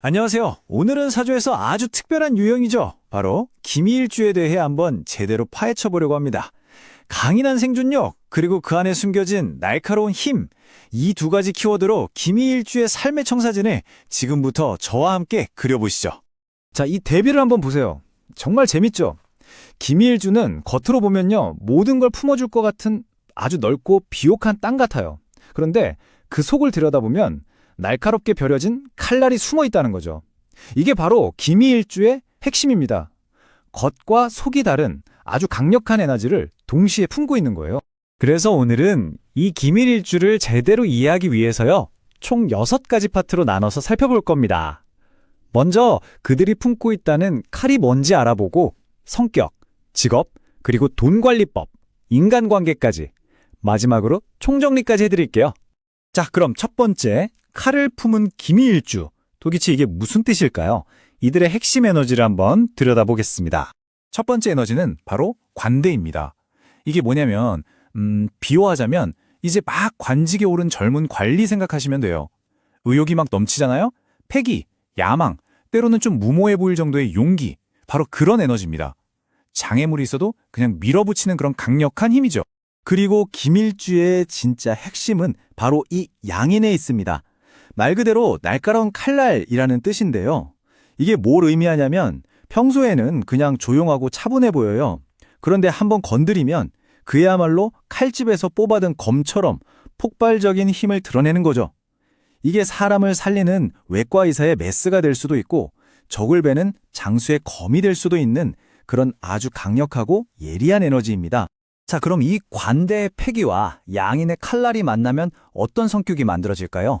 안녕하세요. 오늘은 사주에서 아주 특별한 유형이죠. 바로 기미일주에 대해 한번 제대로 파헤쳐 보려고 합니다. 강인한 생존력, 그리고 그 안에 숨겨진 날카로운 힘, 이 두 가지 키워드로 기미일주의 삶의 청사진을 지금부터 저와 함께 그려보시죠. 자, 이 대비를 한번 보세요. 정말 재밌죠? 기미일주는 겉으로 보면요, 모든 걸 품어줄 것 같은 아주 넓고 비옥한 땅 같아요. 그런데 그 속을 들여다보면 날카롭게 벼려진 칼날이 숨어 있다는 거죠. 이게 바로 기미일주의 핵심입니다. 겉과 속이 다른 아주 강력한 에너지를 동시에 품고 있는 거예요. 그래서 오늘은 이 기밀일주를 제대로 이해하기 위해서요. 총 6가지 파트로 나눠서 살펴볼 겁니다. 먼저 그들이 품고 있다는 칼이 뭔지 알아보고 성격, 직업, 그리고 돈 관리법, 인간관계까지 마지막으로 총정리까지 해드릴게요. 자, 그럼 첫 번째, 칼을 품은 기미일주. 도대체 이게 무슨 뜻일까요? 이들의 핵심 에너지를 한번 들여다보겠습니다. 첫 번째 에너지는 바로 관대입니다. 이게 뭐냐면, 음, 비유하자면, 이제 막 관직에 오른 젊은 관리 생각하시면 돼요. 의욕이 막 넘치잖아요? 패기, 야망, 때로는 좀 무모해 보일 정도의 용기, 바로 그런 에너지입니다. 장애물이 있어도 그냥 밀어붙이는 그런 강력한 힘이죠. 그리고 김일주의 진짜 핵심은 바로 이 양인에 있습니다. 말 그대로 날카로운 칼날이라는 뜻인데요. 이게 뭘 의미하냐면 평소에는 그냥 조용하고 차분해 보여요. 그런데 한번 건드리면 그야말로 칼집에서 뽑아든 검처럼 폭발적인 힘을 드러내는 거죠. 이게 사람을 살리는 외과 의사의 메스가 될 수도 있고 적을 베는 장수의 검이 될 수도 있는 그런 아주 강력하고 예리한 에너지입니다. 자, 그럼 이 관대의 패기와 양인의 칼날이 만나면 어떤 성격이 만들어질까요?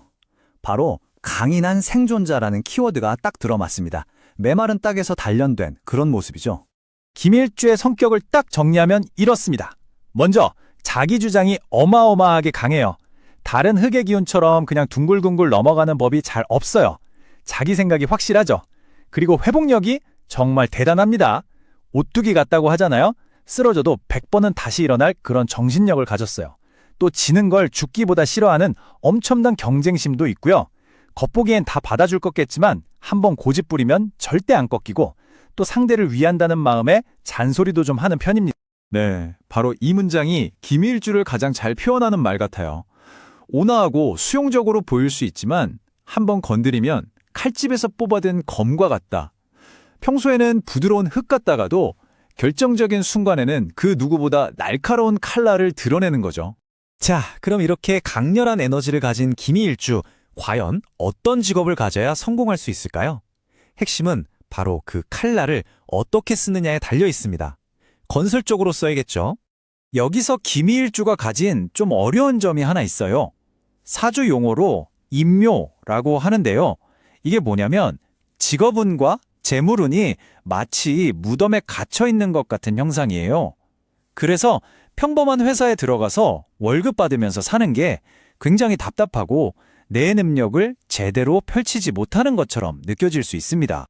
바로 강인한 생존자라는 키워드가 딱 들어맞습니다. 메마른 땅에서 단련된 그런 모습이죠. 김일주의 성격을 딱 정리하면 이렇습니다. 먼저 자기 주장이 어마어마하게 강해요. 다른 흙의 기운처럼 그냥 둥글둥글 넘어가는 법이 잘 없어요. 자기 생각이 확실하죠. 그리고 회복력이 정말 대단합니다. 오뚜기 같다고 하잖아요. 쓰러져도 100번은 다시 일어날 그런 정신력을 가졌어요. 또 지는 걸 죽기보다 싫어하는 엄청난 경쟁심도 있고요. 겉보기엔 다 받아줄 거겠지만 한번 고집 부리면 절대 안 꺾이고 또 상대를 위한다는 마음에 잔소리도 좀 하는 편입니다. 네, 바로 이 문장이 김일주를 가장 잘 표현하는 말 같아요. 온화하고 수용적으로 보일 수 있지만 한번 건드리면 칼집에서 뽑아든 검과 같다. 평소에는 부드러운 흙 같다가도 결정적인 순간에는 그 누구보다 날카로운 칼날을 드러내는 거죠. 자, 그럼 이렇게 강렬한 에너지를 가진 김희일주, 과연 어떤 직업을 가져야 성공할 수 있을까요? 핵심은 바로 그 칼날을 어떻게 쓰느냐에 달려 있습니다. 건설 적으로 써야겠죠? 여기서 김희일주가 가진 좀 어려운 점이 하나 있어요. 사주 용어로 임묘라고 하는데요. 이게 뭐냐면 직업운과 재물운이 마치 무덤에 갇혀 있는 것 같은 형상이에요. 그래서 평범한 회사에 들어가서 월급 받으면서 사는 게 굉장히 답답하고 내 능력을 제대로 펼치지 못하는 것처럼 느껴질 수 있습니다.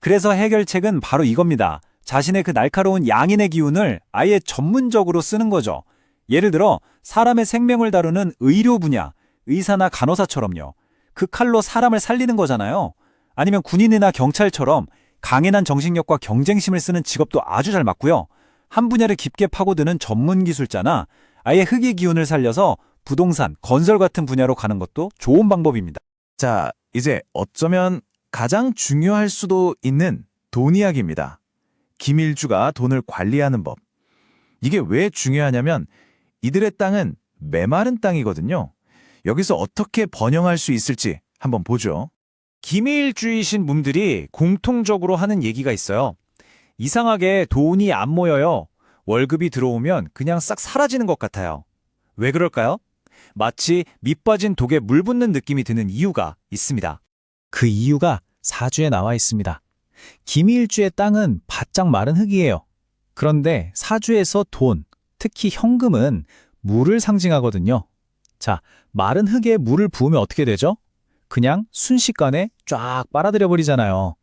그래서 해결책은 바로 이겁니다. 자신의 그 날카로운 양인의 기운을 아예 전문적으로 쓰는 거죠. 예를 들어 사람의 생명을 다루는 의료 분야, 의사나 간호사처럼요. 그 칼로 사람을 살리는 거잖아요. 아니면 군인이나 경찰처럼 강인한 정신력과 경쟁심을 쓰는 직업도 아주 잘 맞고요. 한 분야를 깊게 파고드는 전문 기술자나 아예 흙의 기운을 살려서 부동산, 건설 같은 분야로 가는 것도 좋은 방법입니다. 자, 이제 어쩌면 가장 중요할 수도 있는 돈 이야기입니다. 김일주가 돈을 관리하는 법. 이게 왜 중요하냐면 이들의 땅은 메마른 땅이거든요. 여기서 어떻게 번영할 수 있을지 한번 보죠. 기밀주의신 분들이 공통적으로 하는 얘기가 있어요. 이상하게 돈이 안 모여요. 월급이 들어오면 그냥 싹 사라지는 것 같아요. 왜 그럴까요? 마치 밑 빠진 독에 물 붓는 느낌이 드는 이유가 있습니다. 그 이유가 사주에 나와 있습니다. 김일주의 땅은 바짝 마른 흙이에요. 그런데 사주에서 돈, 특히 현금은 물을 상징하거든요. 자, 마른 흙에 물을 부으면 어떻게 되죠? 그냥 순식간에 쫙 빨아들여 버리잖아요.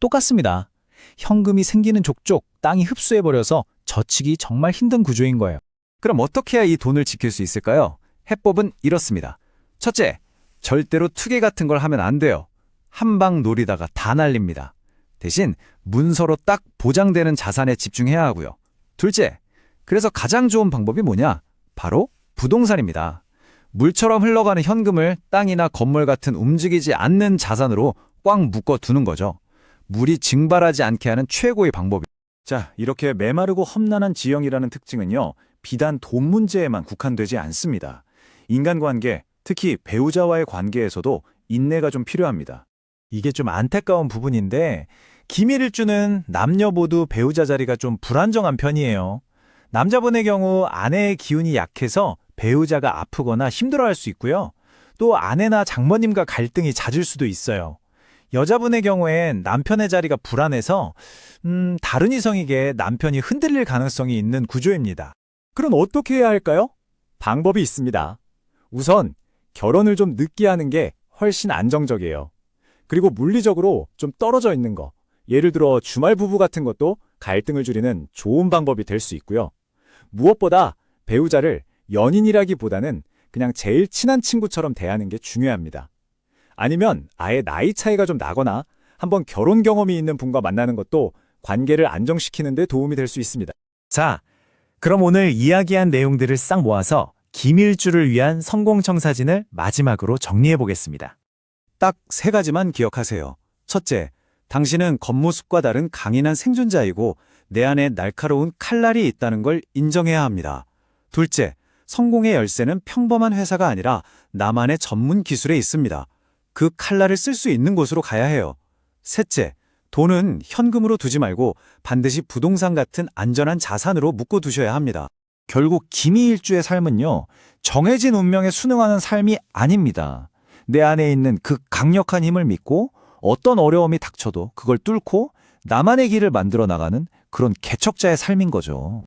똑같습니다. 현금이 생기는 족족 땅이 흡수해 버려서 저치기 정말 힘든 구조인 거예요. 그럼 어떻게 해야 이 돈을 지킬 수 있을까요? 해법은 이렇습니다. 첫째, 절대로 투기 같은 걸 하면 안 돼요. 한 방 노리다가 다 날립니다. 대신 문서로 딱 보장되는 자산에 집중해야 하고요. 둘째, 그래서 가장 좋은 방법이 뭐냐? 바로 부동산입니다. 물처럼 흘러가는 현금을 땅이나 건물 같은 움직이지 않는 자산으로 꽉 묶어 두는 거죠. 물이 증발하지 않게 하는 최고의 방법이 자, 이렇게 메마르고 험난한 지형이라는 특징은요, 비단 돈 문제에만 국한되지 않습니다. 인간관계, 특히 배우자와의 관계에서도 인내가 좀 필요합니다. 이게 좀 안타까운 부분인데, 김일주는 남녀 모두 배우자 자리가 좀 불안정한 편이에요. 남자분의 경우 아내의 기운이 약해서 배우자가 아프거나 힘들어할 수 있고요. 또 아내나 장모님과 갈등이 잦을 수도 있어요. 여자분의 경우엔 남편의 자리가 불안해서 음, 다른 이성에게 남편이 흔들릴 가능성이 있는 구조입니다. 그럼 어떻게 해야 할까요? 방법이 있습니다. 우선 결혼을 좀 늦게 하는 게 훨씬 안정적이에요. 그리고 물리적으로 좀 떨어져 있는 거. 예를 들어 주말 부부 같은 것도 갈등을 줄이는 좋은 방법이 될 수 있고요. 무엇보다 배우자를 연인이라기보다는 그냥 제일 친한 친구처럼 대하는 게 중요합니다. 아니면 아예 나이 차이가 좀 나거나 한번 결혼 경험이 있는 분과 만나는 것도 관계를 안정시키는 데 도움이 될 수 있습니다. 자, 그럼 오늘 이야기한 내용들을 싹 모아서 김일주를 위한 성공청사진을 마지막으로 정리해 보겠습니다. 딱 세 가지만 기억하세요. 첫째, 당신은 겉모습과 다른 강인한 생존자이고 내 안에 날카로운 칼날이 있다는 걸 인정해야 합니다. 둘째, 성공의 열쇠는 평범한 회사가 아니라 나만의 전문 기술에 있습니다. 그 칼날을 쓸 수 있는 곳으로 가야 해요. 셋째, 돈은 현금으로 두지 말고 반드시 부동산 같은 안전한 자산으로 묶어 두셔야 합니다. 결국 김희일주의 삶은요, 정해진 운명에 순응하는 삶이 아닙니다. 내 안에 있는 그 강력한 힘을 믿고 어떤 어려움이 닥쳐도 그걸 뚫고 나만의 길을 만들어 나가는 그런 개척자의 삶인 거죠.